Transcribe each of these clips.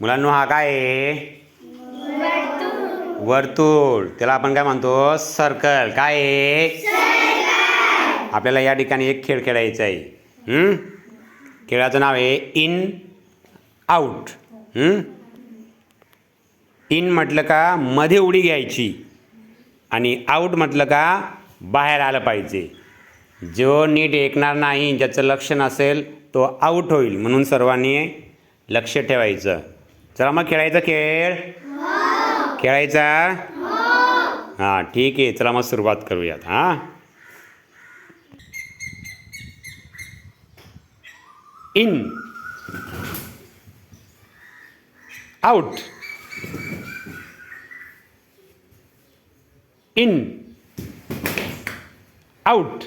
मुलांनो हा काय आहे? वर्तुळ. त्याला आपण काय म्हणतो? सर्कल. काय आहे? आपल्याला या ठिकाणी एक खेळ खेळायचा आहे. हं? खेळाचं नाव आहे इन आऊट इन म्हटलं का मध्ये उडी घ्यायची. आणि आऊट म्हटलं का बाहेर आलं पाहिजे. जो नीट ऐकणार नाही ज्याचं लक्ष नसेल तो आऊट होईल. म्हणून सर्वांनी लक्ष ठेवायचं. चला मग खेळायचा खेळ. खेळायचा? हां ठीक आहे. चला मग सुरुवात करूयात हां? In out in out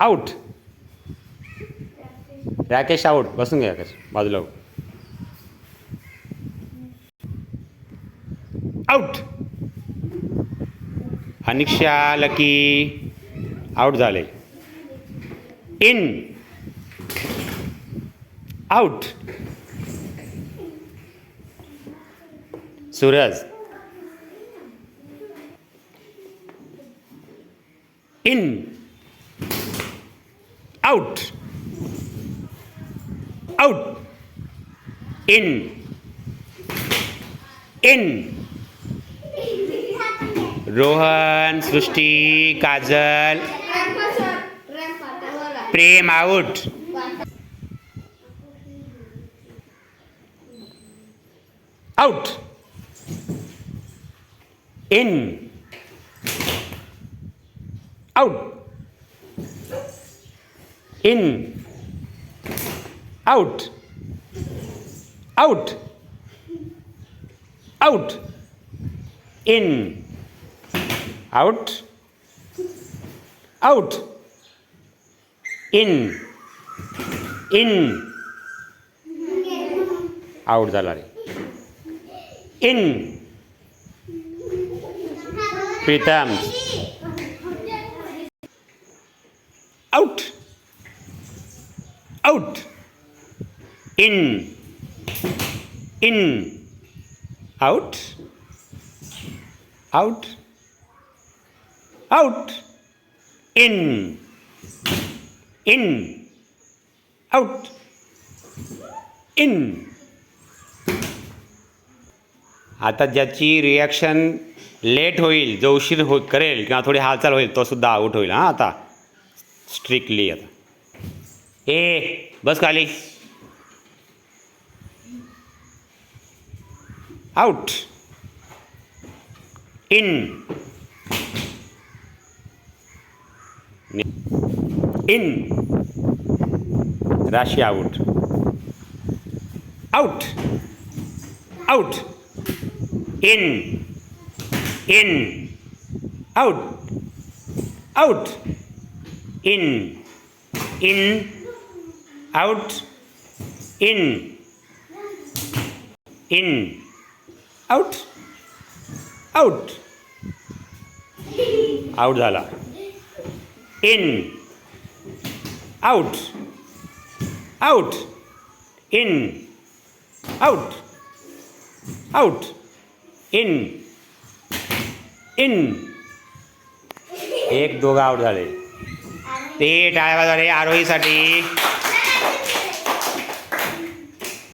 out Rakesh out बसून घ्या राकेश बाजूला हो. आउट अनिक्षा लकी आउट झाले. In out Suraj. In out out in in Rohan Srushti Kajal. Prem out out in out in out out out in out out in in out झाला रे in Pritam out out in in out out Out in in out in आता ज्याची reaction late होईल जो उशीर हो करेल किंवा थोडी हालचाल होईल तो सुद्धा आऊट होईल हां आता. स्ट्रिक्टली आता. ए बस खाली. Out in in Rashi out out out in in out out in in out in in out out out झाला in out out in out out in in एक दोघं आउट झाले. ते टाळ्या झाले आरोहीसाठी.